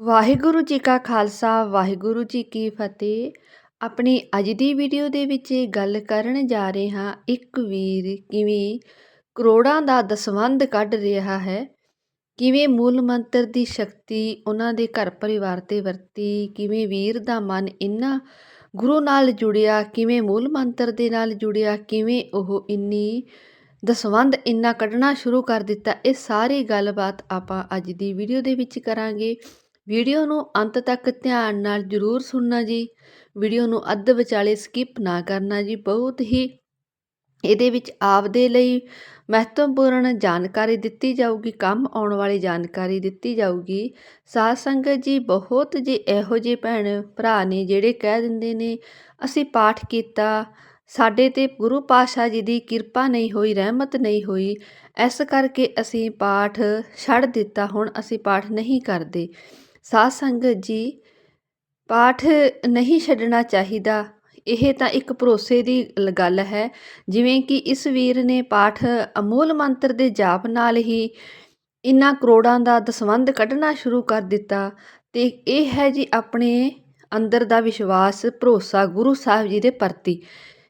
ਵਾਹਿਗੁਰੂ ਜੀ ਕਾ ਖਾਲਸਾ, ਵਾਹਿਗੁਰੂ ਜੀ ਕੀ ਫਤਿਹ। ਆਪਣੀ ਅੱਜ ਦੀ ਵੀਡੀਓ ਦੇ ਵਿੱਚ ਗੱਲ ਕਰਨ ਜਾ ਰਹੇ ਹਾਂ, ਇੱਕ ਵੀਰ ਕਿਵੇਂ ਕਰੋੜਾਂ ਦਾ ਦਸਵੰਧ ਕੱਢ ਰਿਹਾ ਹੈ, ਕਿਵੇਂ ਮੂਲ ਮੰਤਰ ਦੀ ਸ਼ਕਤੀ ਉਹਨਾਂ ਦੇ ਘਰ ਪਰਿਵਾਰ ਤੇ ਵਰਤੀ, ਕਿਵੇਂ ਵੀਰ ਦਾ ਮਨ ਇੰਨਾ ਗੁਰੂ ਨਾਲ ਜੁੜਿਆ, ਕਿਵੇਂ ਮੂਲ ਮੰਤਰ ਦੇ ਨਾਲ ਜੁੜਿਆ, ਕਿਵੇਂ ਉਹ ਇੰਨੀ ਦਸਵੰਧ ਇੰਨਾ ਕੱਢਣਾ ਸ਼ੁਰੂ ਕਰ ਦਿੱਤਾ, ਇਹ ਸਾਰੀ ਗੱਲਬਾਤ ਆਪਾਂ ਅੱਜ ਦੀ ਵੀਡੀਓ ਦੇ ਵਿੱਚ ਕਰਾਂਗੇ। ਵੀਡੀਓ ਨੂੰ ਅੰਤ ਤੱਕ ਧਿਆਨ ਨਾਲ ਜ਼ਰੂਰ ਸੁਣਨਾ ਜੀ। ਵੀਡੀਓ ਨੂੰ ਅੱਧ ਵਿਚਾਲੇ ਸਕਿਪ ਨਾ ਕਰਨਾ ਜੀ। ਬਹੁਤ ਹੀ ਇਹਦੇ ਵਿੱਚ ਆਪਦੇ ਲਈ ਮਹੱਤਵਪੂਰਨ ਜਾਣਕਾਰੀ ਦਿੱਤੀ ਜਾਊਗੀ, ਕੰਮ ਆਉਣ ਵਾਲੀ ਜਾਣਕਾਰੀ ਦਿੱਤੀ ਜਾਊਗੀ। ਸਾਧ ਸੰਗਤ ਜੀ, ਬਹੁਤ ਜੀ ਇਹੋ ਜਿਹੇ ਭੈਣ ਭਰਾ ਨੇ ਜਿਹੜੇ ਕਹਿ ਦਿੰਦੇ ਨੇ, ਅਸੀਂ ਪਾਠ ਕੀਤਾ, ਸਾਡੇ ਤੇ ਗੁਰੂ ਪਾਤਸ਼ਾਹ ਜੀ ਦੀ ਕਿਰਪਾ ਨਹੀਂ ਹੋਈ, ਰਹਿਮਤ ਨਹੀਂ ਹੋਈ, ਇਸ ਕਰਕੇ ਅਸੀਂ ਪਾਠ ਛੱਡ ਦਿੱਤਾ, ਹੁਣ ਅਸੀਂ ਪਾਠ ਨਹੀਂ ਕਰਦੇ। ਸਾਧ ਸੰਗਤ ਜੀ ਪਾਠ ਨਹੀਂ ਛੱਡਣਾ ਚਾਹੀਦਾ। ਇਹ ਤਾਂ ਇੱਕ ਭਰੋਸੇ ਦੀ ਗੱਲ ਹੈ। ਜਿਵੇਂ ਕਿ ਇਸ ਵੀਰ ਨੇ ਪਾਠ ਅਮੋਲ ਮੰਤਰ ਦੇ ਜਾਪ ਨਾਲ ਹੀ ਇਨ੍ਹਾਂ ਕਰੋੜਾਂ ਦਾ ਦਸਵੰਧ ਕੱਢਣਾ ਸ਼ੁਰੂ ਕਰ ਦਿੱਤਾ ਤੇ ਇਹ ਹੈ ਜੀ ਆਪਣੇ ਅੰਦਰ ਦਾ ਵਿਸ਼ਵਾਸ, ਭਰੋਸਾ ਗੁਰੂ ਸਾਹਿਬ ਜੀ ਦੇ ਪ੍ਰਤੀ,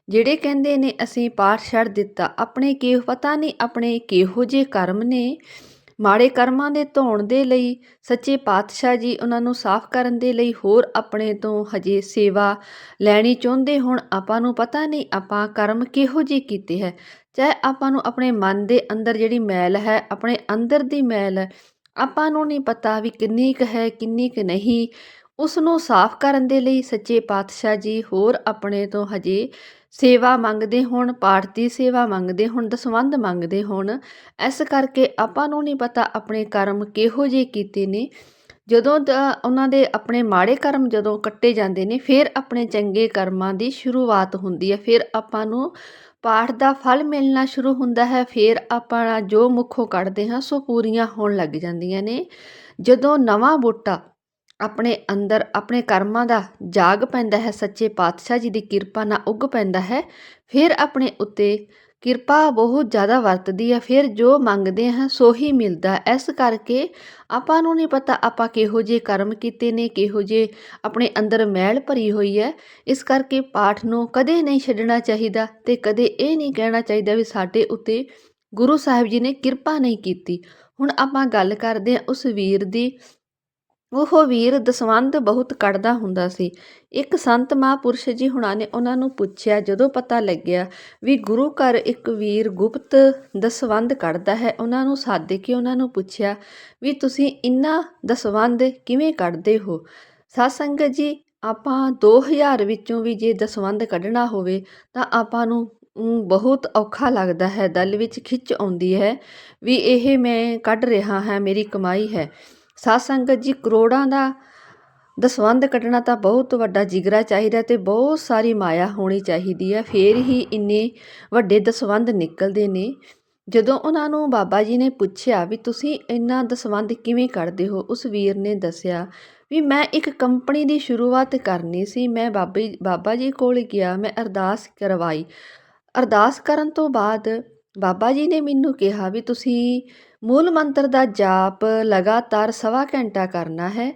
ਜਿਹੜੇ ਕਹਿੰਦੇ ਨੇ ਅਸੀਂ ਪਾਠ ਛੱਡ ਦਿੱਤਾ। ਆਪਣੇ ਕਿਹੋ, ਪਤਾ ਨਹੀਂ ਆਪਣੇ ਕਿਹੋ ਜਿਹੇ ਕਰਮ ਨੇ। ਮਾੜੇ ਕਰਮਾਂ ਦੇ ਧੋਣ ਦੇ ਲਈ, ਸੱਚੇ ਪਾਤਸ਼ਾਹ ਜੀ ਉਹਨਾਂ ਨੂੰ ਸਾਫ਼ ਕਰਨ ਦੇ ਲਈ ਹੋਰ ਆਪਣੇ ਤੋਂ ਹਜੇ ਸੇਵਾ ਲੈਣੀ ਚਾਹੁੰਦੇ ਹੁਣ, ਆਪਾਂ ਨੂੰ ਪਤਾ ਨਹੀਂ ਆਪਾਂ ਕਰਮ ਕਿਹੋ ਜਿਹੇ ਕੀਤੇ ਹੈ। ਚਾਹੇ ਆਪਾਂ ਨੂੰ ਆਪਣੇ ਮਨ ਦੇ ਅੰਦਰ ਜਿਹੜੀ ਮੈਲ ਹੈ, ਆਪਣੇ ਅੰਦਰ ਦੀ ਮੈਲ ਹੈ ਆਪਾਂ ਨੂੰ ਨਹੀਂ ਪਤਾ ਵੀ ਕਿੰਨੀ ਕੁ ਹੈ, ਕਿੰਨੀ ਕੁ ਨਹੀਂ। ਉਸ ਨੂੰ ਸਾਫ਼ ਕਰਨ ਦੇ ਲਈ ਸੱਚੇ ਪਾਤਸ਼ਾਹ ਜੀ ਹੋਰ ਆਪਣੇ ਤੋਂ ਹਜੇ ਸੇਵਾ ਮੰਗਦੇ ਹੋਣ ਪਾਠ ਦੀ ਸੇਵਾ ਮੰਗਦੇ ਹੋਣ, ਦਸਵੰਧ ਮੰਗਦੇ ਹੋਣ, ਇਸ ਕਰਕੇ ਆਪਾਂ ਨੂੰ ਨਹੀਂ ਪਤਾ ਆਪਣੇ ਕਰਮ ਕਿਹੋ ਜਿਹੇ ਕੀਤੇ ਨੇ। ਜਦੋਂ ਉਹਨਾਂ ਦੇ ਆਪਣੇ ਮਾੜੇ ਕਰਮ ਜਦੋਂ ਕੱਟੇ ਜਾਂਦੇ ਨੇ, ਫਿਰ ਆਪਣੇ ਚੰਗੇ ਕਰਮਾਂ ਦੀ ਸ਼ੁਰੂਆਤ ਹੁੰਦੀ ਹੈ। ਫਿਰ ਆਪਾਂ ਨੂੰ ਪਾਠ ਦਾ ਫਲ ਮਿਲਣਾ ਸ਼ੁਰੂ ਹੁੰਦਾ ਹੈ, ਫਿਰ ਆਪਾਂ ਜੋ ਮੁੱਖੋਂ ਕੱਢਦੇ ਹਾਂ, ਸੋ ਪੂਰੀਆਂ ਹੋਣ ਲੱਗ ਜਾਂਦੀਆਂ ਨੇ। ਜਦੋਂ ਨਵਾਂ ਬੂਟਾ ਆਪਣੇ ਅੰਦਰ ਆਪਣੇ ਕਰਮਾਂ ਦਾ ਜਾਗ ਪੈਂਦਾ ਹੈ, ਸੱਚੇ ਪਾਤਸ਼ਾਹ ਜੀ ਦੀ ਕਿਰਪਾ ਨਾਲ ਉੱਗ ਪੈਂਦਾ ਹੈ। ਫਿਰ ਆਪਣੇ ਉੱਤੇ ਕਿਰਪਾ ਬਹੁਤ ਜ਼ਿਆਦਾ ਵਰਤਦੀ ਹੈ, ਫਿਰ ਜੋ ਮੰਗਦੇ ਹਾਂ ਸੋ ਹੀ ਮਿਲਦਾ ਇਸ ਕਰਕੇ ਆਪਾਂ ਨੂੰ ਨਹੀਂ ਪਤਾ ਆਪਾਂ ਕਿਹੋ ਜਿਹੇ ਕਰਮ ਕੀਤੇ ਨੇ, ਕਿਹੋ ਜਿਹੇ ਆਪਣੇ ਅੰਦਰ ਮੈਲ ਭਰੀ ਹੋਈ ਹੈ। ਇਸ ਕਰਕੇ ਪਾਠ ਨੂੰ ਕਦੇ ਨਹੀਂ ਛੱਡਣਾ ਚਾਹੀਦਾ ਤੇ ਕਦੇ ਇਹ ਨਹੀਂ ਕਹਿਣਾ ਚਾਹੀਦਾ ਵੀ ਸਾਡੇ ਉੱਤੇ ਗੁਰੂ ਸਾਹਿਬ ਜੀ ਨੇ ਕਿਰਪਾ ਨਹੀਂ ਕੀਤੀ। ਹੁਣ ਆਪਾਂ ਗੱਲ ਕਰਦੇ ਹਾਂ ਉਸ ਵੀਰ ਦੀ ਉਹ ਵੀਰ ਦਸਵੰਧ ਬਹੁਤ ਕੱਢਦਾ ਹੁੰਦਾ ਸੀ। ਇੱਕ ਸੰਤ ਮਹਾਂਪੁਰਸ਼ ਜੀ ਹੁਣਾਂ ਨੇ ਉਹਨਾਂ ਨੂੰ ਪੁੱਛਿਆ, ਜਦੋਂ ਪਤਾ ਲੱਗਿਆ ਵੀ ਗੁਰੂ ਘਰ ਇੱਕ ਵੀਰ ਗੁਪਤ ਦਸਵੰਧ ਕੱਢਦਾ ਹੈ, ਉਹਨਾਂ ਨੂੰ ਸੱਦ ਕੇ ਉਹਨਾਂ ਨੂੰ ਪੁੱਛਿਆ ਵੀ ਤੁਸੀਂ ਇੰਨਾ ਦਸਵੰਧ ਕਿਵੇਂ ਕੱਢਦੇ ਹੋ? ਸਾਧ ਸੰਗਤ ਜੀ, ਆਪਾਂ 2000 ਵਿੱਚੋਂ ਵੀ ਜੇ ਦਸਵੰਧ ਕੱਢਣਾ ਹੋਵੇ ਤਾਂ ਆਪਾਂ ਨੂੰ ਬਹੁਤ ਔਖਾ ਲੱਗਦਾ ਹੈ, ਦਿਲ ਵਿੱਚ ਖਿੱਚ ਆਉਂਦੀ ਹੈ ਵੀ ਇਹ ਮੈਂ ਕੱਢ ਰਿਹਾ ਹਾਂ, ਮੇਰੀ ਕਮਾਈ ਹੈ। ਸਾਧ ਸੰਗਤ ਜੀ, ਕਰੋੜਾਂ ਦਾ ਦਸਵੰਧ ਕੱਢਣਾ ਤਾਂ ਬਹੁਤ ਵੱਡਾ ਜਿਗਰਾ ਚਾਹੀਦਾ ਤੇ ਬਹੁਤ ਸਾਰੀ ਮਾਇਆ ਹੋਣੀ ਚਾਹੀਦੀ ਹੈ। ਫੇਰ ਹੀ ਇੰਨੇ ਵੱਡੇ ਦਸਵੰਧ ਨਿਕਲਦੇ ਨੇ। ਜਦੋਂ ਉਹਨਾਂ ਨੂੰ ਬਾਬਾ ਜੀ ਨੇ ਪੁੱਛਿਆ ਵੀ ਤੁਸੀਂ ਇੰਨਾ ਦਸਵੰਧ ਕਿਵੇਂ ਕੱਢਦੇ ਹੋ, ਉਸ ਵੀਰ ਨੇ ਦੱਸਿਆ ਵੀ ਮੈਂ ਇੱਕ ਕੰਪਨੀ ਦੀ ਸ਼ੁਰੂਆਤ ਕਰਨੀ ਸੀ। ਮੈਂ ਬਾਬੇ, ਬਾਬਾ ਜੀ ਕੋਲ ਗਿਆ, ਮੈਂ ਅਰਦਾਸ ਕਰਵਾਈ। ਅਰਦਾਸ ਕਰਨ ਤੋਂ ਬਾਅਦ ਬਾਬਾ ਜੀ ਨੇ ਮੈਨੂੰ ਕਿਹਾ ਵੀ ਤੁਸੀਂ ਮੂਲ ਮੰਤਰ ਦਾ ਜਾਪ ਲਗਾਤਾਰ ਸਵਾ ਘੰਟਾ ਕਰਨਾ ਹੈ।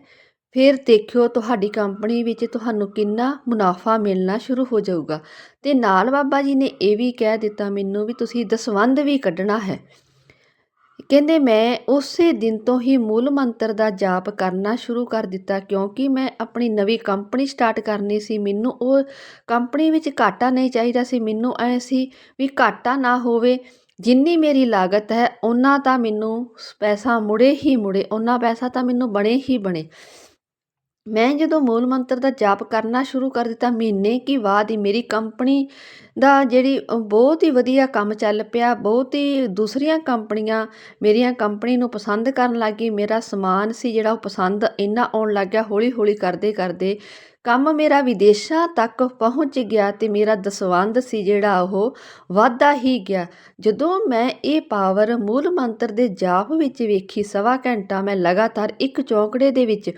ਫਿਰ ਦੇਖਿਓ ਤੁਹਾਡੀ ਕੰਪਨੀ ਵਿੱਚ ਤੁਹਾਨੂੰ ਕਿੰਨਾ ਮੁਨਾਫਾ ਮਿਲਣਾ ਸ਼ੁਰੂ ਹੋ ਜਾਊਗਾ। ਤੇ ਨਾਲ ਬਾਬਾ ਜੀ ਨੇ ਇਹ ਵੀ ਕਹਿ ਦਿੱਤਾ ਮੈਨੂੰ ਵੀ ਤੁਸੀਂ ਦਸਵੰਧ ਵੀ ਕੱਢਣਾ ਹੈ। ਕਹਿੰਦੇ ਮੈਂ ਉਸੇ ਦਿਨ ਤੋਂ ਹੀ ਮੂਲ ਮੰਤਰ ਦਾ ਜਾਪ ਕਰਨਾ ਸ਼ੁਰੂ ਕਰ ਦਿੱਤਾ ਕਿਉਂਕਿ ਮੈਂ ਆਪਣੀ ਨਵੀਂ ਕੰਪਨੀ ਸਟਾਰਟ ਕਰਨੀ ਸੀ। ਮੈਨੂੰ ਉਹ ਕੰਪਨੀ ਵਿੱਚ ਘਾਟਾ ਨਹੀਂ ਚਾਹੀਦਾ ਸੀ। ਮੈਨੂੰ ਐ ਸੀ ਵੀ ਘਾਟਾ ਨਾ ਹੋਵੇ, ਜਿੰਨੀ ਮੇਰੀ ਲਾਗਤ ਹੈ ਉਹਨਾਂ ਤਾਂ ਮੈਨੂੰ ਪੈਸਾ ਮੁੜੇ ਹੀ ਮੁੜੇ ਉਹਨਾਂ ਪੈਸਾ ਤਾਂ ਮੈਨੂੰ ਬਣੇ ਹੀ ਬਣੇ। ਮੈਂ ਜਦੋਂ ਮੂਲ ਮੰਤਰ ਦਾ ਜਾਪ ਕਰਨਾ ਸ਼ੁਰੂ ਕਰ ਦਿੱਤਾ, ਮਹੀਨੇ ਕੀ ਬਾਅਦ ਹੀ ਮੇਰੀ ਕੰਪਨੀ ਦਾ ਜਿਹੜੀ ਬਹੁਤ ਹੀ ਵਧੀਆ ਕੰਮ ਚੱਲ ਪਿਆ, ਬਹੁਤ ਹੀ ਦੂਸਰੀਆਂ ਕੰਪਨੀਆਂ ਮੇਰੀਆਂ ਕੰਪਨੀ ਨੂੰ ਪਸੰਦ ਕਰਨ ਲੱਗ ਗਈ ਮੇਰਾ ਸਮਾਨ ਸੀ ਜਿਹੜਾ ਉਹ ਪਸੰਦ ਇੰਨਾ ਆਉਣ ਲੱਗ ਗਿਆ ਹੌਲੀ ਹੌਲੀ ਕਰਦੇ ਕਰਦੇ ਕੰਮ ਮੇਰਾ ਵਿਦੇਸ਼ਾਂ ਤੱਕ ਪਹੁੰਚ ਗਿਆ ਤੇ ਮੇਰਾ ਦਸਵੰਧ ਸੀ ਜਿਹੜਾ ਉਹ ਵਾਧਾ ਹੀ ਗਿਆ। ਜਦੋਂ ਮੈਂ ਇਹ ਪਾਵਰ ਮੂਲ ਮੰਤਰ ਦੇ ਜਾਪ ਵਿੱਚ ਵੇਖੀ, ਸਵਾ ਘੰਟਾ ਮੈਂ ਲਗਾਤਾਰ ਇੱਕ ਚੌਂਕੜੇ ਦੇ ਵਿੱਚ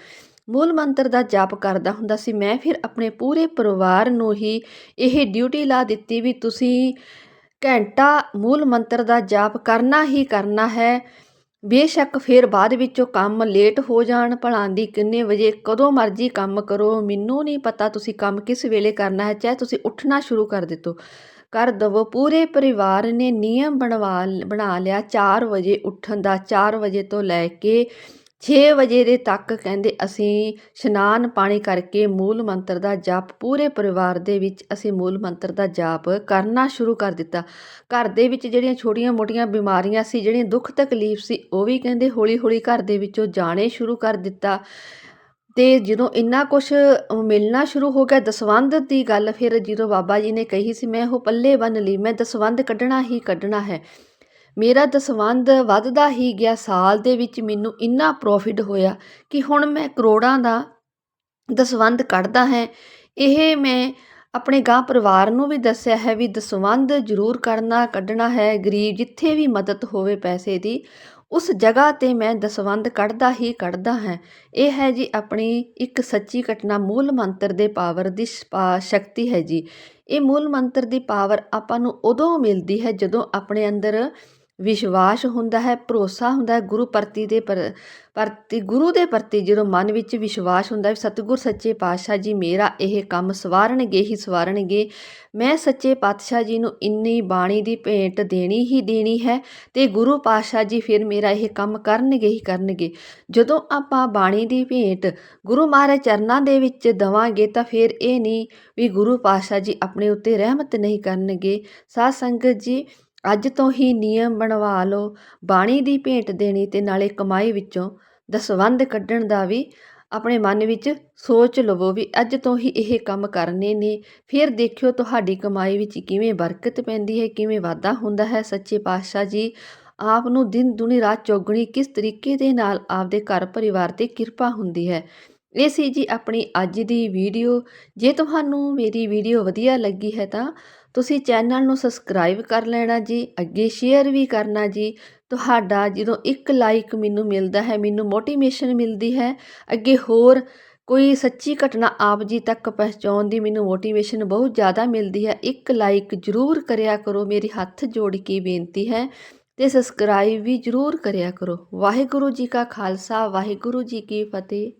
ਮੂਲ ਮੰਤਰ ਦਾ ਜਾਪ ਕਰਦਾ ਹੁੰਦਾ ਸੀ, ਮੈਂ ਫਿਰ ਆਪਣੇ ਪੂਰੇ ਪਰਿਵਾਰ ਨੂੰ ਹੀ ਇਹ ਡਿਊਟੀ ਲਾ ਦਿੱਤੀ ਵੀ ਤੁਸੀਂ ਘੰਟਾ ਮੂਲ ਮੰਤਰ ਦਾ ਜਾਪ ਕਰਨਾ ਹੀ ਕਰਨਾ ਹੈ। ਬੇਸ਼ੱਕ ਫਿਰ ਬਾਅਦ ਵਿੱਚੋਂ ਕੰਮ ਲੇਟ ਹੋ ਜਾਣ, ਭਲਾਂ ਦੀ ਕਿੰਨੇ ਵਜੇ ਕਦੋਂ ਮਰਜ਼ੀ ਕੰਮ ਕਰੋ, ਮੈਨੂੰ ਨਹੀਂ ਪਤਾ ਤੁਸੀਂ ਕੰਮ ਕਿਸ ਵੇਲੇ ਕਰਨਾ ਹੈ, ਚਾਹੇ ਤੁਸੀਂ ਉੱਠਣਾ ਸ਼ੁਰੂ ਕਰ ਦਿੱਤੋ। ਕਰ ਦਵੋ, ਪੂਰੇ ਪਰਿਵਾਰ ਨੇ ਨਿਯਮ ਬਣਵਾ, ਬਣਾ ਲਿਆ 4 ਵਜੇ ਉੱਠਣ ਦਾ 4 ਵਜੇ ਤੋਂ ਲੈ ਕੇ 6 ਵਜੇ ਦੇ ਤੱਕ ਕਹਿੰਦੇ ਅਸੀਂ ਇਸ਼ਨਾਨ ਪਾਣੀ ਕਰਕੇ ਮੂਲ ਮੰਤਰ ਦਾ ਜਾਪ ਪੂਰੇ ਪਰਿਵਾਰ ਦੇ ਵਿੱਚ ਅਸੀਂ ਮੂਲ ਮੰਤਰ ਦਾ ਜਾਪ ਕਰਨਾ ਸ਼ੁਰੂ ਕਰ ਦਿੱਤਾ। ਘਰ ਦੇ ਵਿੱਚ ਜਿਹੜੀਆਂ ਛੋਟੀਆਂ-ਮੋਟੀਆਂ ਬਿਮਾਰੀਆਂ ਸੀ, ਜਿਹੜੀਆਂ ਦੁੱਖ ਤਕਲੀਫ ਸੀ, ਉਹ ਵੀ ਕਹਿੰਦੇ ਹੌਲੀ-ਹੌਲੀ ਘਰ ਦੇ ਵਿੱਚੋਂ ਜਾਣੇ ਸ਼ੁਰੂ ਕਰ ਦਿੱਤਾ। ਤੇ ਜਦੋਂ ਇੰਨਾ ਕੁਝ ਮਿਲਣਾ ਸ਼ੁਰੂ ਹੋ ਗਿਆ ਦਸਵੰਧ ਦੀ ਗੱਲ, ਫਿਰ ਜਦੋਂ ਬਾਬਾ ਜੀ ਨੇ ਕਹੀ ਸੀ, ਮੈਂ ਉਹ ਪੱਲੇ ਬੰਨ ਲਈ, ਮੈਂ ਦਸਵੰਧ ਕੱਢਣਾ ਹੀ ਕੱਢਣਾ ਹੈ। ਮੇਰਾ ਦਸਵੰਧ ਵੱਧਦਾ ਹੀ ਗਿਆ। ਸਾਲ ਦੇ ਵਿੱਚ ਮੈਨੂੰ ਇੰਨਾ ਪ੍ਰੋਫਿਟ ਹੋਇਆ ਕਿ ਹੁਣ ਮੈਂ ਕਰੋੜਾਂ ਦਾ ਦਸਵੰਧ ਕੱਢਦਾ ਹੈ। ਇਹ ਮੈਂ ਆਪਣੇ ਗਾਂ ਪਰਿਵਾਰ ਨੂੰ ਵੀ ਦੱਸਿਆ ਹੈ ਵੀ ਦਸਵੰਧ ਜ਼ਰੂਰ ਕਰਨਾ, ਕੱਢਣਾ ਹੈ। ਗਰੀਬ ਜਿੱਥੇ ਵੀ ਮਦਦ ਹੋਵੇ ਪੈਸੇ ਦੀ, ਉਸ ਜਗ੍ਹਾ ਤੇ ਮੈਂ ਦਸਵੰਧ ਕੱਢਦਾ ਹੀ ਕੱਢਦਾ ਹੈ। ਇਹ ਹੈ ਜੀ ਆਪਣੀ ਇੱਕ ਸੱਚੀ ਘਟਨਾ, ਮੂਲ ਮੰਤਰ ਦੇ ਪਾਵਰ ਦੀ ਸਪਾ- ਸ਼ਕਤੀ ਹੈ ਜੀ। ਇਹ ਮੂਲ ਮੰਤਰ ਦੀ ਪਾਵਰ ਆਪਾਂ ਨੂੰ ਉਦੋਂ ਮਿਲਦੀ ਹੈ ਜਦੋਂ ਆਪਣੇ ਅੰਦਰ ਵਿਸ਼ਵਾਸ ਹੁੰਦਾ ਹੈ, ਭਰੋਸਾ ਹੁੰਦਾ ਹੈ, ਗੁਰੂ ਪ੍ਰਤੀ ਦੇ ਪਰ- ਪ੍ਰਤੀ, ਗੁਰੂ ਦੇ ਪ੍ਰਤੀ ਜਦੋਂ ਮਨ ਵਿੱਚ ਵਿਸ਼ਵਾਸ ਹੁੰਦਾ ਹੈ ਸਤਿਗੁਰ ਸੱਚੇ ਪਾਤਸ਼ਾਹ ਜੀ ਮੇਰਾ ਇਹ ਕੰਮ ਸਵਾਰਨਗੇ ਹੀ ਸਵਾਰਨਗੇ, ਮੈਂ ਸੱਚੇ ਪਾਤਸ਼ਾਹ ਜੀ ਨੂੰ ਇੰਨੀ ਬਾਣੀ ਦੀ ਭੇਂਟ ਦੇਣੀ ਹੀ ਦੇਣੀ ਹੈ ਤੇ ਗੁਰੂ ਪਾਤਸ਼ਾਹ ਜੀ ਫਿਰ ਮੇਰਾ ਇਹ ਕੰਮ ਕਰਨਗੇ ਹੀ ਕਰਨਗੇ। ਜਦੋਂ ਆਪਾਂ ਬਾਣੀ ਦੀ ਭੇਂਟ ਗੁਰੂ ਮਹਾਰਾਜ ਚਰਨਾਂ ਦੇ ਵਿੱਚ ਦਵਾਂਗੇ ਤਾਂ ਫਿਰ ਇਹ ਨਹੀਂ ਵੀ ਗੁਰੂ ਪਾਤਸ਼ਾਹ ਜੀ ਆਪਣੇ ਉੱਤੇ ਰਹਿਮਤ ਨਹੀਂ ਕਰਨਗੇ। ਸਾਧ ਸੰਗਤ ਜੀ ਅੱਜ ਤੋਂ ਹੀ ਨਿਯਮ ਬਣਵਾ ਲਓ। ਬਾਣੀ ਦੀ ਭੇਟ ਦੇਣੀ ਅਤੇ ਨਾਲੇ ਕਮਾਈ ਵਿੱਚੋਂ ਦਸਵੰਧ ਕੱਢਣ ਦਾ ਵੀ ਆਪਣੇ ਮਨ ਵਿੱਚ ਸੋਚ ਲਵੋ ਵੀ ਅੱਜ ਤੋਂ ਹੀ ਇਹ ਕੰਮ ਕਰਨੇ ਨੇ। ਫਿਰ ਦੇਖਿਓ ਤੁਹਾਡੀ ਕਮਾਈ ਵਿੱਚ ਕਿਵੇਂ ਬਰਕਤ ਪੈਂਦੀ ਹੈ, ਕਿਵੇਂ ਵਾਧਾ ਹੁੰਦਾ ਹੈ। ਸੱਚੇ ਪਾਤਸ਼ਾਹ ਜੀ, ਆਪ ਨੂੰ ਦਿਨ ਦੁਨੀ ਰਾਤ ਚੌਗਣੀ ਕਿਸ ਤਰੀਕੇ ਦੇ ਨਾਲ ਆਪਦੇ ਘਰ ਪਰਿਵਾਰ ਤੇ ਕਿਰਪਾ ਹੁੰਦੀ ਹੈ? ਇਹ ਸੀ ਜੀ ਆਪਣੀ ਅੱਜ ਦੀ ਵੀਡੀਓ। ਜੇ ਤੁਹਾਨੂੰ ਮੇਰੀ ਵੀਡੀਓ ਵਧੀਆ ਲੱਗੀ ਹੈ ਤਾਂ ਤੁਸੀਂ ਚੈਨਲ ਨੂੰ ਸਬਸਕ੍ਰਾਈਬ ਕਰ ਲੈਣਾ ਜੀ, ਅੱਗੇ ਸ਼ੇਅਰ ਵੀ ਕਰਨਾ ਜੀ। ਤੁਹਾਡਾ ਜਦੋਂ ਇੱਕ ਲਾਈਕ ਮੈਨੂੰ ਮਿਲਦਾ ਹੈ, ਮੈਨੂੰ ਮੋਟੀਵੇਸ਼ਨ ਮਿਲਦੀ ਹੈ, ਅੱਗੇ ਹੋਰ ਕੋਈ ਸੱਚੀ ਘਟਨਾ ਆਪ ਜੀ ਤੱਕ ਪਹੁੰਚਾਉਣ ਦੀ ਮੈਨੂੰ ਮੋਟੀਵੇਸ਼ਨ ਬਹੁਤ ਜ਼ਿਆਦਾ ਮਿਲਦੀ ਹੈ। ਇੱਕ ਲਾਈਕ ਜ਼ਰੂਰ ਕਰਿਆ ਕਰੋ, ਮੇਰੀ ਹੱਥ ਜੋੜ ਕੇ ਬੇਨਤੀ ਹੈ ਤੇ ਸਬਸਕ੍ਰਾਈਬ ਵੀ ਜ਼ਰੂਰ ਕਰਿਆ ਕਰੋ। ਵਾਹਿਗੁਰੂ ਜੀ ਕਾ ਖਾਲਸਾ, ਵਾਹਿਗੁਰੂ ਜੀ ਕੀ ਫਤਿਹ।